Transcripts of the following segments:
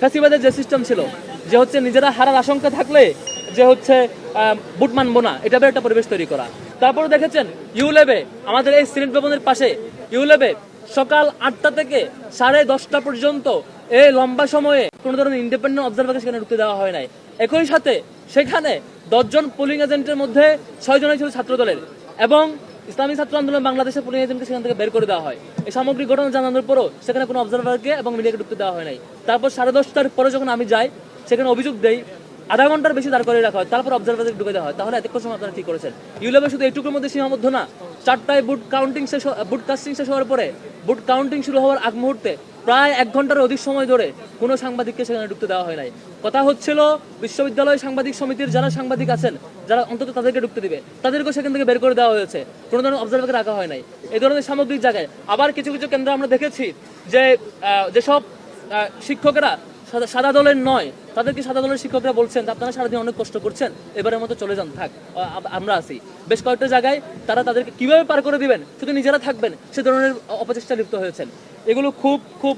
ফ্যাসিবাদের যে সিস্টেম ছিল, যে হচ্ছে নিজেরা হারার আশঙ্কা থাকলে যে হচ্ছে বুট মানবো না, এটা একটা পরিবেশ তৈরি করা। তারপরে দেখেছেন ইউলেবে আমাদের এই সিনেট ভবনের পাশে ইউলেবে সকাল আটটা থেকে সাড়ে দশটা পর্যন্ত এই লম্বা সময়ে কোনো ধরনের ইন্ডিপেন্ডেন্ট অবজারভারকে সেখানে ঢুকতে দেওয়া হয় নাই। একই সাথে সেখানে দশজন পোলিং এজেন্টের মধ্যে ছয় জনই ছিল ছাত্র দলের এবং ইসলামী ছাত্র আন্দোলন বাংলাদেশের পুলিশকে সেখান থেকে বের করে দেওয়া হয়। এই সামগ্রিক ঘটনা জানানোর পরও সেখানে কোনো অবজারভারকে এবং মিডিয়াকে ঢুকতে দেওয়া হয় নাই। তারপর সাড়ে দশটার পরে যখন আমি যাই, সেখানে অভিযোগ দেই, আধা ঘণ্টার বেশি দাঁড় করে রাখা হয়। তারপর অবজারভারকে ঢুকে দেওয়া হয়। তাহলে এতক্ষণ সময় আপনারা ঠিক করেছেন? ইউলেবে শুধু এইটুকুর মধ্যে সীমাবদ্ধ না, চারটায় বুট কাউন্টিং শেষ বুট কাস্টিং শেষ হওয়ার পরে বুট কাউন্টিং শুরু হওয়ার আগ মুহূর্তে প্রায় এক ঘণ্টার অধিক সময় ধরে কোনো সাংবাদিককে সেখানে ঢুকতে দেওয়া হয় নাই। কথা হচ্ছিল, বিশ্ববিদ্যালয় সাংবাদিক সমিতির যারা সাংবাদিক আছেন, যারা অন্তত তাদেরকে ঢুকতে দিবে, তাদেরকেও সেখান থেকে বের করে দেওয়া হয়েছে। কোনো ধরনের অবজারভারকে রাখা হয় নাই। এই ধরনের সামগ্রিক জায়গায় আবার কিছু কিছু কেন্দ্রে আমরা দেখেছি যে যেসব শিক্ষকেরা সাদা দলের নয় তাদেরকে সাদা দলের শিক্ষকরা বলছেন আপনারা সারাদিন অনেক কষ্ট করছেন, এবারের মতো চলে যান, থাক আমরা আছি। বেশ কয়েকটা জায়গায় তারা তাদেরকে কীভাবে পার করে দিবেন, শুধু নিজেরা থাকবেন, সে ধরনের অপচেষ্টা লিপ্ত হয়েছেন। এগুলো খুব খুব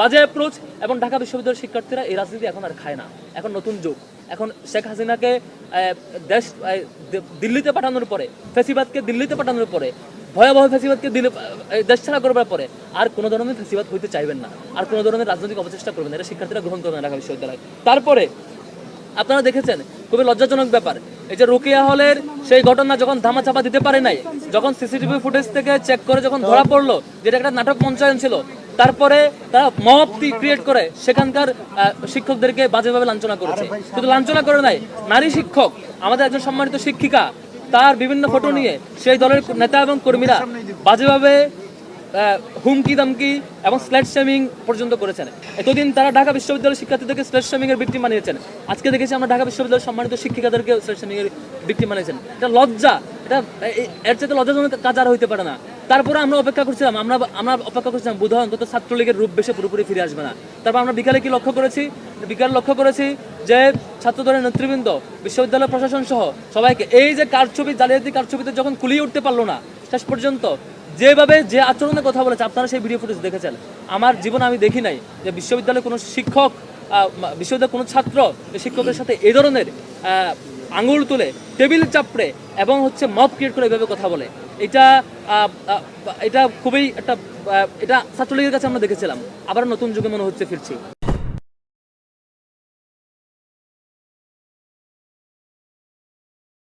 বাজে অ্যাপ্রোচ এবং ঢাকা বিশ্ববিদ্যালয়ের শিক্ষার্থীরা এই রাজনীতি এখন আর খায় না। এখন নতুন যুগ। এখন শেখ হাসিনাকে দেশ দিল্লিতে পাঠানোর পরে, ফেসিবাদকে দিল্লিতে পাঠানোর পরে, ভয়াবহ ফেসিবাদকে দিলে দেশ ছাড়া করবার পরে, আর কোনো ধরনের ফেসিবাদ হইতে চাইবেন না। আর কোনো ধরনের রাজনৈতিক অপচেষ্টা করবেন এটা শিক্ষার্থীরা গ্রহণ করবেন ঢাকা বিশ্ববিদ্যালয়। তারপরে, আপনারা দেখেছেন, খুবই লজ্জাজনক ব্যাপার এই যে রোকেয়া হলের সেই ঘটনা যখন ধামাচাপা দিতে পারে নাই যখন সিসিটিভি ফুটেজ থেকে চেক করে যখন ধরা পড়ল যেটা একটা নাটক মঞ্চায়ন ছিল তারপরে তারা মব ক্রিয়েট করে সেখানকার শিক্ষকদেরকে বাজেভাবে লাঞ্ছনা করেছে। শুধু লাঞ্ছনা করে নাই নারী শিক্ষক আমাদের একজন সম্মানিত শিক্ষিকা তার বিভিন্ন ফটো নিয়ে সেই দলের নেতা এবং কর্মীরা বাজেভাবে হুমকি দামকি এবং স্ল্যাট শেমিং পর্যন্ত করেছেন। এতদিন তারা ঢাকা বিশ্ববিদ্যালয়ের শিক্ষার্থীদেরকে স্ল্যাট শেমিং এর ভিক্টিম বানিয়েছেন আজকে দেখেছি আমরা ঢাকা বিশ্ববিদ্যালয়ের সম্মানিত শিক্ষিকাদেরকে স্ল্যাট শেমিং এর ভিক্টিম বানিয়েছেন এটা লজ্জা। এটা এর চাইতে লজ্জাজনক কাজ আর হইতে পারে না। তারপরে আমরা অপেক্ষা করছিলাম, আমরা আমরা অপেক্ষা করছিলাম বোধহয় অন্তত ছাত্রলীগের রূপ বেশে পুরোপুরি ফিরে আসবে না। তারপর আমরা বিকালে কি লক্ষ্য করেছি? বিকালে লক্ষ্য করেছি যে ছাত্রদলের নেতৃবৃন্দ, বিশ্ববিদ্যালয় প্রশাসন সহ সবাইকে এই যে কারছবি জালিয়াতি কারছবিতে যখন কুলিয়ে উঠতে পারল না, শেষ পর্যন্ত যেভাবে যে আচরণের কথা বলেছে, আপনারা সেই ভিডিও ফুটেজ দেখেছেন। আমার জীবনে আমি দেখি নাই যে বিশ্ববিদ্যালয়ে কোনো শিক্ষক বিশ্ববিদ্যালয়ের কোনো ছাত্র এই শিক্ষকের সাথে এই ধরনের আঙুল তুলে, টেবিল চাপড়ে এবং হচ্ছে মব ক্রিয়েট করে এভাবে কথা বলে। এটা এটা খুবই একটা এটা ছাত্রলীগের কাছে আমরা দেখেছিলাম। আবার নতুন যুগে মনে হচ্ছে ফিরছি।